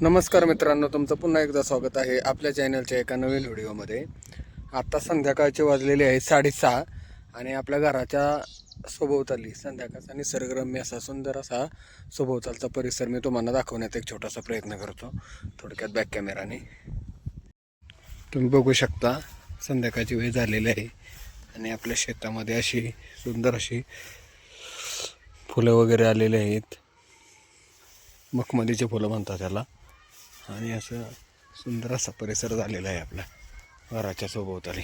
नमस्कार मित्रांनो तुमचं पुन्हा एकदा स्वागत आहे आपल्या चॅनलच्या एका नवीन व्हिडिओमध्ये. आत्ता संध्याकाळचे वाजलेले आहे साडेसहा आणि आपल्या घराच्या सभोवताली संध्याकाळचा निसर्गरम्य असा सुंदर असा सभोवतालचा परिसर मी तुम्हाला दाखवण्याचा एक छोटासा प्रयत्न करतो. थोडक्यात बॅक कॅमेराने तुम्ही बघू शकता संध्याकाळची वेळ झालेली आहे आणि आपल्या शेतामध्ये अशी सुंदर अशी फुलं वगैरे आलेली आहेत. मखमलीचे फुलं म्हणतात त्याला आणि असं सुंदर असा परिसर झालेला आहे आपला घराच्या सोबवताली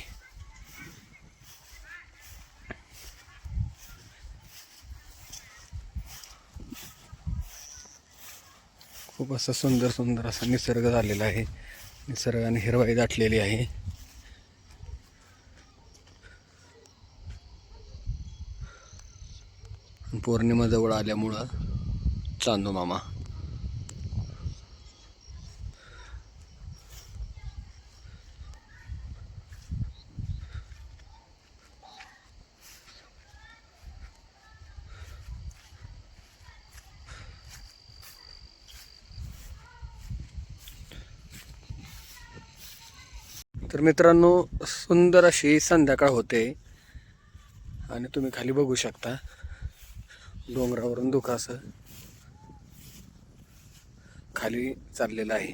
खूप असं सुंदर सुंदर असा निसर्ग झालेला आहे. निसर्गाने हिरवाई दाटलेली आहे. पौर्णिमा जवळ आल्यामुळं चांदू मामा. तर मित्रांनो सुंदर अशी संध्याकाळ होते. आणि तुम्ही खाली बघू शकता डोंगरावरून दुखासं खाली चाललेलं आहे.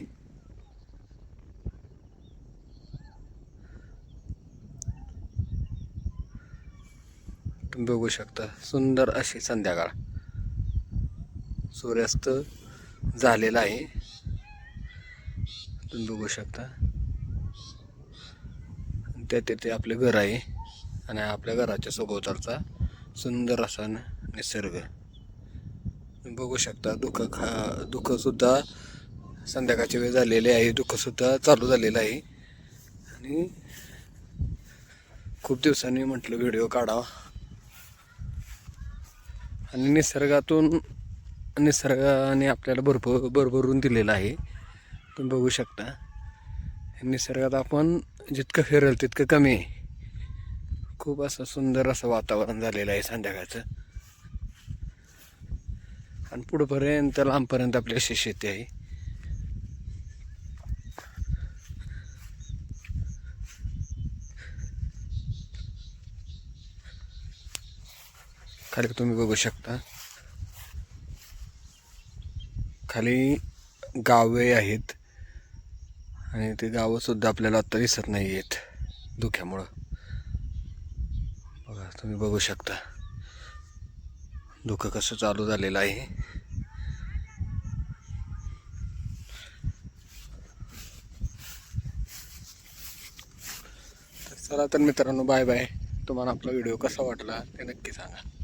तुम्ही बघू शकता सुंदर अशी संध्याकाळ सूर्यास्त झालेला आहे. तुम्ही बघू शकता. त्या तिथे आपलं घर आहे आणि आपल्या घराच्या सभोवतालचा सुंदर असा निसर्ग. तुम्ही बघू शकता दुःख खा दुःखसुद्धा संध्याकाळची वेळ झालेली आहे दुःखसुद्धा चालू झालेलं आहे. आणि खूप दिवसांनी म्हटलं व्हिडिओ काढावा. आणि निसर्गातून निसर्गाने आपल्याला भरपूर भरभरून दिलेलं आहे. तुम्ही बघू शकता. निसर्गात आपण जितकं फिरेल तितकं कमी आहे. खूप असं सुंदर असं वातावरण झालेलं आहे संध्याकाळचं. आणि पुढपर्यंत लांबपर्यंत आपली अशी शेती आहे. खाली तुम्ही बघू शकता. खाली गावे आहेत. आणि ते गावंसुद्धा आपल्याला आत्ता दिसत नाही आहेत धुक्यामुळं. बघा तुम्ही बघू शकता. धुकं कसं चालू झालेलं आहे. तर चला तर मित्रांनो बाय बाय. तुम्हाला आपला व्हिडिओ कसा वाटला ते नक्की सांगा.